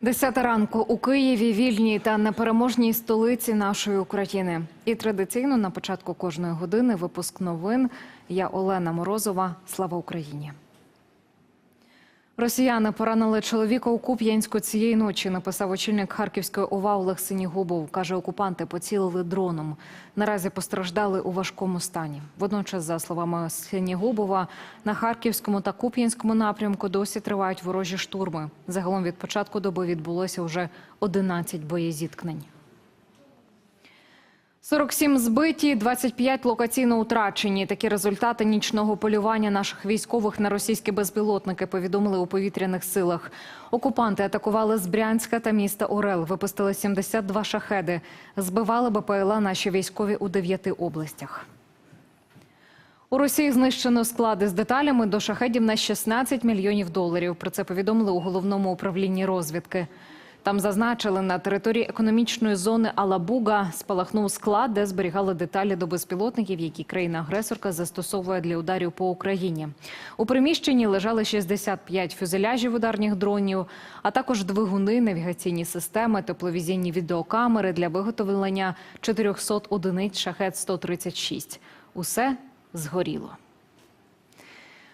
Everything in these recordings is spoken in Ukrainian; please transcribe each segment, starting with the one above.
Десята ранку у Києві, вільній та непереможній столиці нашої України. І традиційно на початку кожної години випуск новин. Я Олена Морозова. Слава Україні. Росіяни поранили чоловіка у Куп'янську цієї ночі. Написав очільник Харківської ОВА Олег Синігубов. Каже, окупанти поцілили дроном. Наразі постраждали у важкому стані. Водночас, за словами Синігубова, на харківському та куп'янському напрямку досі тривають ворожі штурми. Загалом від початку доби відбулося вже 11 боєзіткнень. 47 збиті, 25 локаційно утрачені. Такі результати нічного полювання наших військових на російські безпілотники повідомили у повітряних силах. Окупанти атакували з Брянська та міста Орел, випустили 72 шахеди. Збивали БПЛА наші військові у дев'яти областях. У Росії знищено склади з деталями до шахедів на 16 мільйонів доларів. Про це повідомили у головному управлінні розвідки. Там зазначили, на території економічної зони Алабуга спалахнув склад, де зберігали деталі до безпілотників, які країна-агресорка застосовує для ударів по Україні. У приміщенні лежали 65 фюзеляжів ударних дронів, а також двигуни, навігаційні системи, тепловізійні відеокамери для виготовлення 400 одиниць шахет-136. Усе згоріло.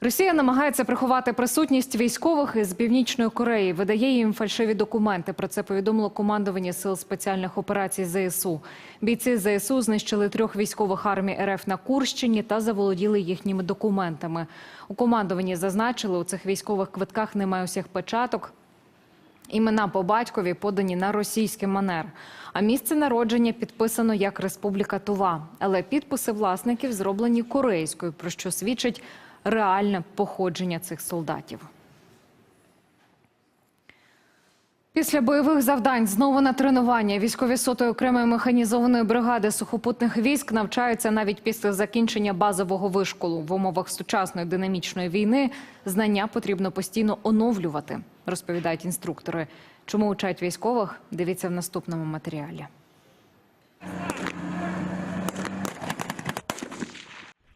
Росія намагається приховати присутність військових із північної Кореї, видає їм фальшиві документи. Про це повідомило командування сил спеціальних операцій ЗСУ. Бійці ЗСУ знищили трьох військових армій РФ на Курщині та заволоділи їхніми документами. У командуванні зазначили, у цих військових квитках немає усіх печаток. Імена по батькові подані на російський манер. А місце народження підписано як Республіка Тува. Але підписи власників зроблені корейською, про що свідчить реальне походження цих солдатів. Після бойових завдань знову на тренування військові сотої окремої механізованої бригади сухопутних військ навчаються навіть після закінчення базового вишколу. В умовах сучасної динамічної війни знання потрібно постійно оновлювати, розповідають інструктори. Чому учать військових? Дивіться в наступному матеріалі.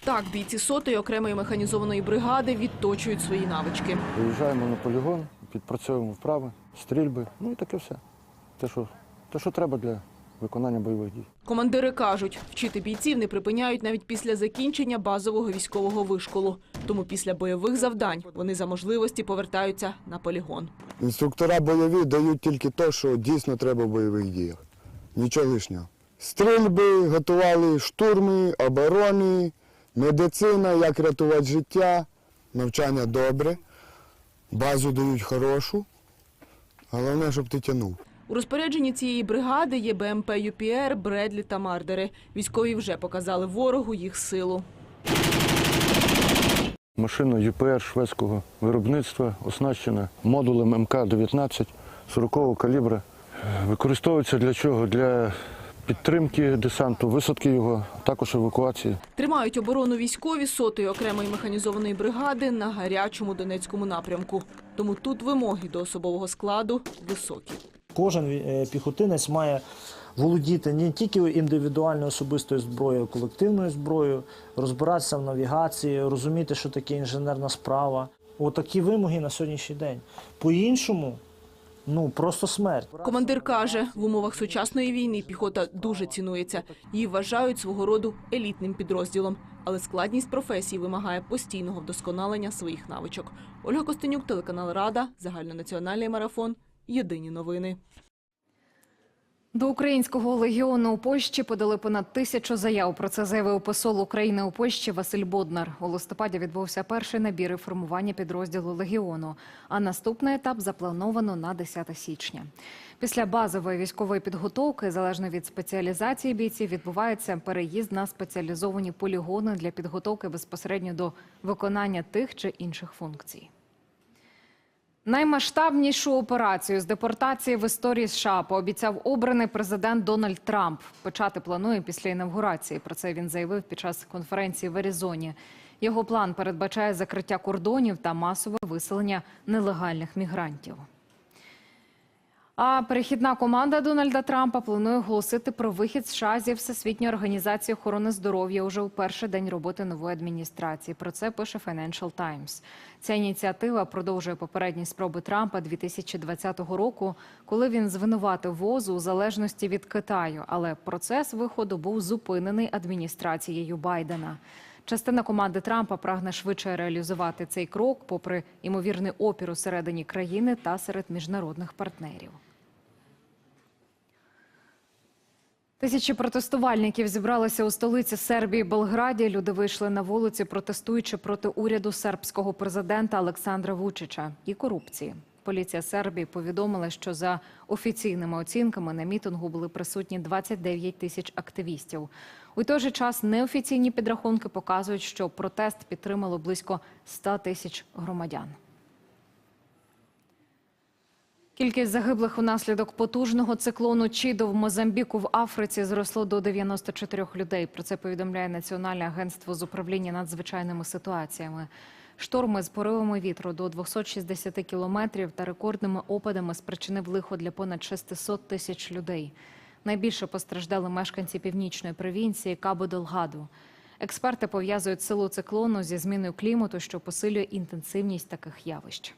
Так, бійці сотої окремої механізованої бригади відточують свої навички. Виїжджаємо на полігон, підпрацьовуємо вправи, стрільби, ну і таке все. Те, що, те, що треба для виконання бойових дій. Командири кажуть, вчити бійців не припиняють навіть після закінчення базового військового вишколу. Тому після бойових завдань вони за можливості повертаються на полігон. Інструктора бойові дають тільки те, що дійсно треба в бойових діях. Нічого лишнього. Стрільби, готували штурми, оборони, медицина, як рятувати життя, навчання добре, базу дають хорошу. Головне, щоб ти тягнув. У розпорядженні цієї бригади є БМП ЮПР, Бредлі та Мардери. Військові вже показали ворогу їх силу. Машина ЮПР шведського виробництва оснащена модулем МК-19 40-го калібра. Використовується для чого? Для підтримки десанту, висадки його, також евакуації. Тримають оборону військові сотої окремої механізованої бригади на гарячому Донецькому напрямку. Тому тут вимоги до особового складу високі. Кожен е, піхотинець має володіти не тільки індивідуальною особистою зброєю, а колективною зброєю, розбиратися в навігації, розуміти, що таке інженерна справа. Отакі вимоги на сьогоднішній день. По-іншому, ну просто смерть. Командир каже, в умовах сучасної війни піхота дуже цінується. Її вважають свого роду елітним підрозділом. Але складність професії вимагає постійного вдосконалення своїх навичок. Ольга Костенюк, телеканал Рада, загальнонаціональний марафон. Єдині новини. До українського легіону у Польщі подали понад тисячу заяв. Про це заявив посол України у Польщі Василь Боднар. У листопаді відбувся перший набір і формування підрозділу легіону. А наступний етап заплановано на 10 січня. Після базової військової підготовки, залежно від спеціалізації бійців, відбувається переїзд на спеціалізовані полігони для підготовки безпосередньо до виконання тих чи інших функцій. Наймасштабнішу операцію з депортації в історії США пообіцяв обраний президент Дональд Трамп. Почати планує після інавгурації. Про це він заявив під час конференції в Аризоні. Його план передбачає закриття кордонів та масове виселення нелегальних мігрантів. А перехідна команда Дональда Трампа планує оголосити про вихід США зі Всесвітньої організації охорони здоров'я уже у перший день роботи нової адміністрації. Про це пише Financial Times. Ця ініціатива продовжує попередні спроби Трампа 2020 року, коли він звинуватив ВОЗ у залежності від Китаю. Але процес виходу був зупинений адміністрацією Байдена. Частина команди Трампа прагне швидше реалізувати цей крок, попри ймовірний опір усередині країни та серед міжнародних партнерів. Тисячі протестувальників зібралися у столиці Сербії Белграді. Люди вийшли на вулиці, протестуючи проти уряду сербського президента Олександра Вучича і корупції. Поліція Сербії повідомила, що за офіційними оцінками на мітингу були присутні 29 тисяч активістів. У той же час неофіційні підрахунки показують, що протест підтримало близько 100 тисяч громадян. Кількість загиблих унаслідок потужного циклону Чідо в Мозамбіку в Африці зросло до 94 людей. Про це повідомляє Національне агентство з управління надзвичайними ситуаціями. Шторми з поривами вітру до 260 кілометрів та рекордними опадами спричинив лихо для понад 600 тисяч людей. Найбільше постраждали мешканці північної провінції Кабо-Делгаду. Експерти пов'язують силу циклону зі зміною клімату, що посилює інтенсивність таких явищ.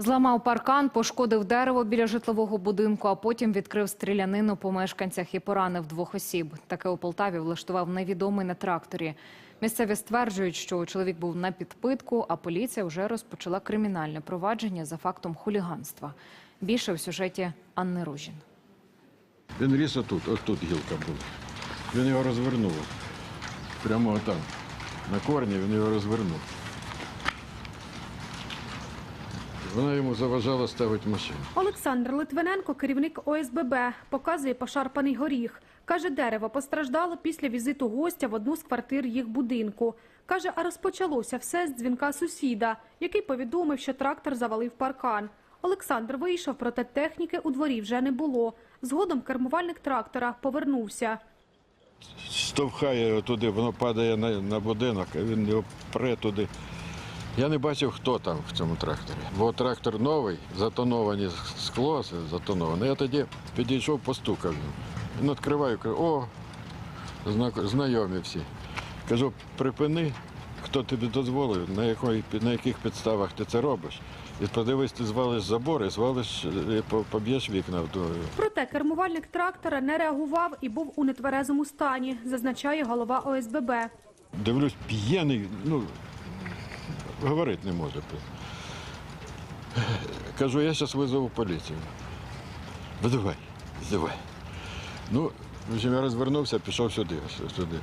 Зламав паркан, пошкодив дерево біля житлового будинку, а потім відкрив стрілянину по мешканцях і поранив двох осіб. Таке у Полтаві влаштував невідомий на тракторі. Місцеві стверджують, що чоловік був на підпитку, а поліція вже розпочала кримінальне провадження за фактом хуліганства. Більше в сюжеті Анни Ружін. Він ріс отут, ось тут гілка була. Він його розвернув. Прямо там. На корні він його розвернув. Вона йому заважала ставити машину. Олександр Литвиненко, керівник ОСББ, показує пошарпаний горіх. Каже, дерево постраждало після візиту гостя в одну з квартир їх будинку. Каже, а розпочалося все з дзвінка сусіда, який повідомив, що трактор завалив паркан. Олександр вийшов, проте техніки у дворі вже не було. Згодом кермувальник трактора повернувся. Штовхає його туди, воно падає на, на будинок, а він його пре туди. Я не бачив, хто там в цьому тракторі. Бо трактор новий, затоновані скло, затоноване. Я тоді підійшов, постукав. Він відкриваю, кажу, о, знайомі всі. Кажу, припини, хто тобі дозволив, на, якої, на яких підставах ти це робиш. І подивись, ти звалиш забори, звалиш, е, поб'єш вікна вдвоє. Проте кермувальник трактора не реагував і був у нетверезому стані, зазначає голова ОСББ. Дивлюсь, п'яний, ну, говорити не може. Кажу, я зараз визову поліцію. Видавай, давай. Ну, в общем, я розвернувся, пішов сюди, сюди.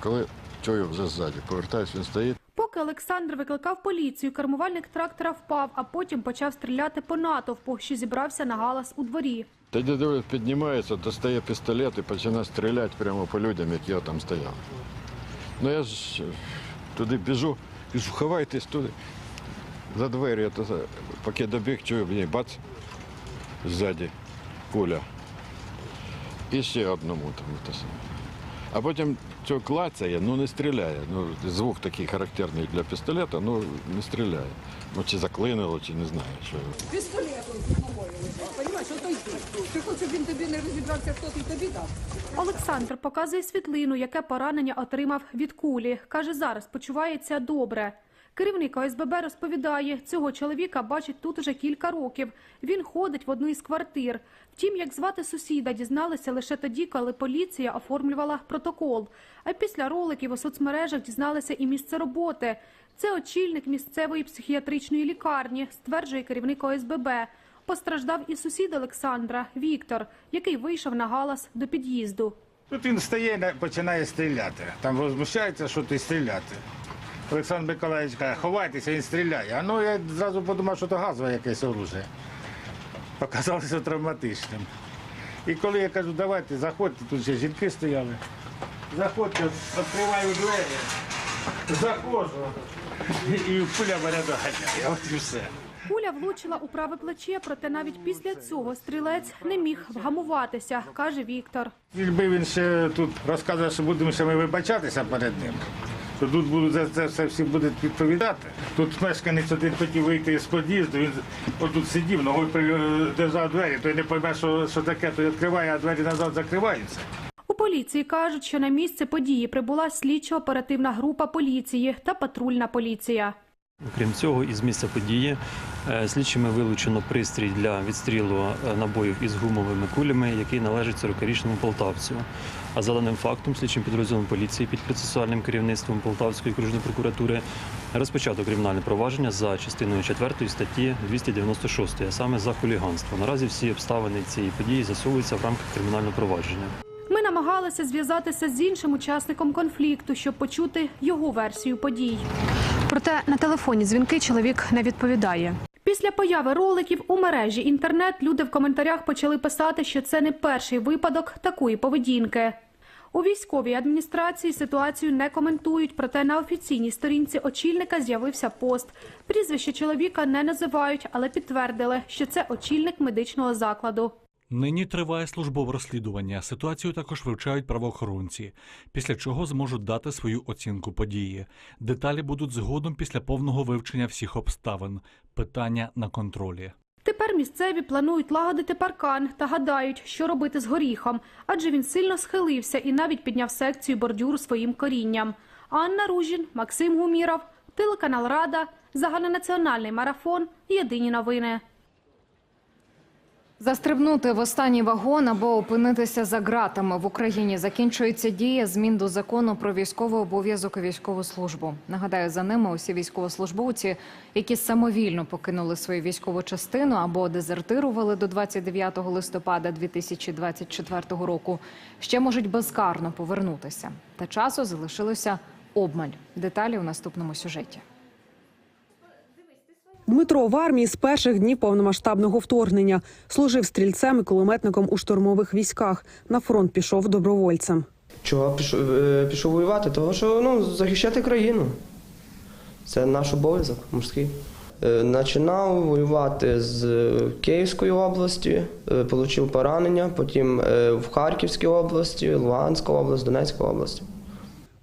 Коли чую вже ззаді, повертаюсь, він стоїть. Поки Олександр викликав поліцію, кермувальник трактора впав, а потім почав стріляти по натовпу, що зібрався на галас у дворі. Тоді дивлюсь, піднімається, достає пістолет і починає стріляти прямо по людям, які там стояли. Ну я ж туди біжу, кажу, ховайтесь туди. За двері, поки добіг, чую, мені бац, ззаді куля. І ще одному там. А потім цього клацає, ну не стріляє. Ну, звук такий характерний для пістолета, ну не стріляє. Ну чи заклинило, чи не знаю. Що. пістолетом ногою тобі хто ти тобі дав. Олександр показує світлину, яке поранення отримав від кулі. Каже, зараз почувається добре. Керівник ОСББ розповідає, цього чоловіка бачить тут уже кілька років. Він ходить в одну із квартир. Втім, як звати сусіда, дізналися лише тоді, коли поліція оформлювала протокол. А після роликів у соцмережах дізналися і місце роботи. Це очільник місцевої психіатричної лікарні, стверджує керівник ОСББ. Постраждав і сусід Олександра Віктор, який вийшов на галас до під'їзду. Тут він стає, на- починає стріляти. Там возмущається, що ти стріляти. Олександр Миколаївич каже, ховайтеся, він стріляє. А ну я зразу подумав, що це газове якесь оружие. Показалося травматичним. І коли я кажу, давайте, заходьте, тут ще жінки стояли. Заходьте, відкриваю двері, заходжу. І пуля мене доганяє. От і все. Куля влучила у праве плече, проте навіть після цього стрілець не міг вгамуватися, каже Віктор. Якби він ще тут розказував, що будемо ще ми вибачатися перед ним, що тут будуть за це все всі будуть відповідати. Тут мешканець один хотів вийти з під'їзду, він отут сидів, ногою держав двері, той не пойме, що, що таке, то відкриває, а двері назад закриваються. У поліції кажуть, що на місце події прибула слідчо-оперативна група поліції та патрульна поліція. Окрім цього, із місця події е, слідчими вилучено пристрій для відстрілу е, набоїв із гумовими кулями, який належить 40-річному полтавцю. А за даним фактом, слідчим підрозділом поліції під процесуальним керівництвом Полтавської окружної прокуратури розпочато кримінальне провадження за частиною 4 статті 296, а саме за хуліганство. Наразі всі обставини цієї події засовуються в рамках кримінального провадження. Ми намагалися зв'язатися з іншим учасником конфлікту, щоб почути його версію подій. Проте на телефоні дзвінки чоловік не відповідає. Після появи роликів у мережі інтернет люди в коментарях почали писати, що це не перший випадок такої поведінки. У військовій адміністрації ситуацію не коментують, проте на офіційній сторінці очільника з'явився пост. Прізвище чоловіка не називають, але підтвердили, що це очільник медичного закладу. Нині триває службове розслідування. Ситуацію також вивчають правоохоронці, після чого зможуть дати свою оцінку події. Деталі будуть згодом після повного вивчення всіх обставин. Питання на контролі. Тепер місцеві планують лагодити паркан та гадають, що робити з горіхом, адже він сильно схилився і навіть підняв секцію бордюру своїм корінням. Анна Ружін, Максим Гуміров, телеканал Рада, загальнонаціональний марафон. Єдині новини. Застрибнути в останній вагон або опинитися за ґратами в Україні закінчується дія змін до закону про військовий обов'язок і військову службу. Нагадаю, за ними усі військовослужбовці, які самовільно покинули свою військову частину або дезертирували до 29 листопада 2024 року, ще можуть безкарно повернутися. Та часу залишилося обмаль. Деталі у наступному сюжеті. Дмитро в армії з перших днів повномасштабного вторгнення служив стрільцем і кулеметником у штурмових військах. На фронт пішов добровольцем. Чого пішов, е, пішов воювати? Того, що ну, захищати країну. Це наш обов'язок мужський. Е, Починав воювати з е, Київської області, е, отримав поранення, потім е, в Харківській області, Луганська область, Донецька область.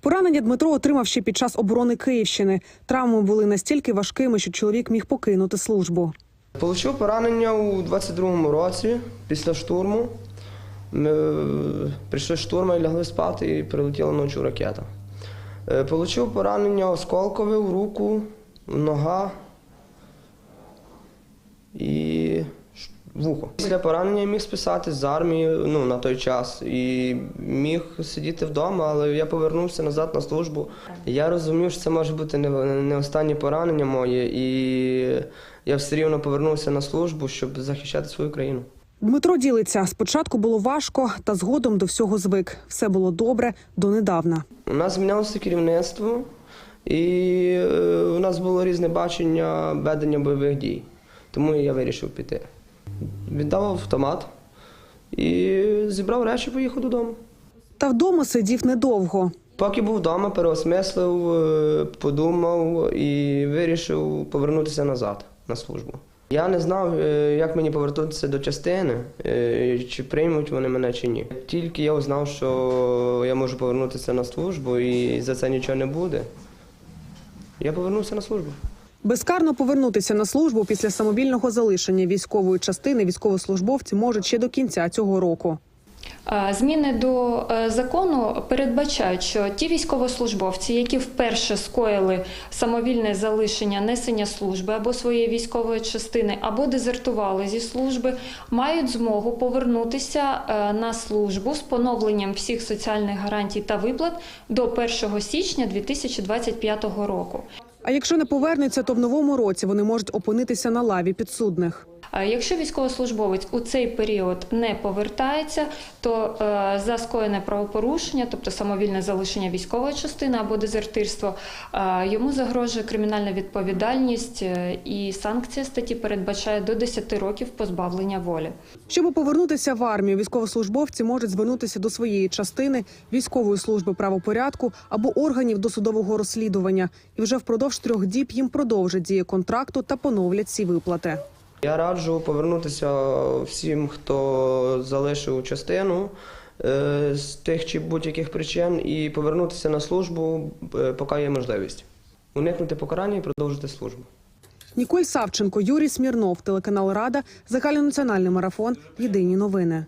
Поранення Дмитро отримав ще під час оборони Київщини. Травми були настільки важкими, що чоловік міг покинути службу. Получив поранення у 22-му році після штурму. Ми е, прийшли і лягли спати, і прилетіла ночі ракета. Е, Получив поранення осколкове в руку, нога і ш- вухо. Після поранення я міг списатись з армії ну, на той час і міг сидіти вдома, але я повернувся назад на службу. Я розумів, що це може бути не, не останнє поранення моє, і я все рівно повернувся на службу, щоб захищати свою країну. Дмитро ділиться. Спочатку було важко, та згодом до всього звик. Все було добре донедавна. У нас змінялося керівництво, і е, у нас було різне бачення ведення бойових дій. Тому я вирішив піти. Віддав автомат і зібрав речі, поїхав додому. Та вдома сидів недовго. Поки був вдома, переосмислив, е, подумав і вирішив повернутися назад на службу. Я не знав, е, як мені повернутися до частини, е, чи приймуть вони мене чи ні. Тільки я узнав, що я можу повернутися на службу і за це нічого не буде. Я повернувся на службу. Безкарно повернутися на службу після самовільного залишення військової частини військовослужбовці можуть ще до кінця цього року. Зміни до е, закону передбачають, що ті військовослужбовці, які вперше скоїли самовільне залишення несення служби або своєї військової частини, або дезертували зі служби, мають змогу повернутися е, на службу з поновленням всіх соціальних гарантій та виплат до 1 січня 2025 року. А якщо не повернеться, то в новому році вони можуть опинитися на лаві підсудних. Якщо військовослужбовець у цей період не повертається, то е, за скоєне правопорушення, тобто самовільне залишення військової частини або дезертирство, е, йому загрожує кримінальна відповідальність е, і санкція статті передбачає до 10 років позбавлення волі. Щоб повернутися в армію, військовослужбовці можуть звернутися до своєї частини військової служби правопорядку або органів досудового розслідування. І вже впродовж трьох діб їм продовжать діє контракту та поновлять ці виплати. Я раджу повернутися всім, хто залишив частину, е, з тих чи будь-яких причин і повернутися на службу, е, поки є можливість. Уникнути покарання і продовжити службу. Ніколь Савченко, Юрій Смірнов, телеканал Рада, загальнонаціональний марафон. Єдині новини.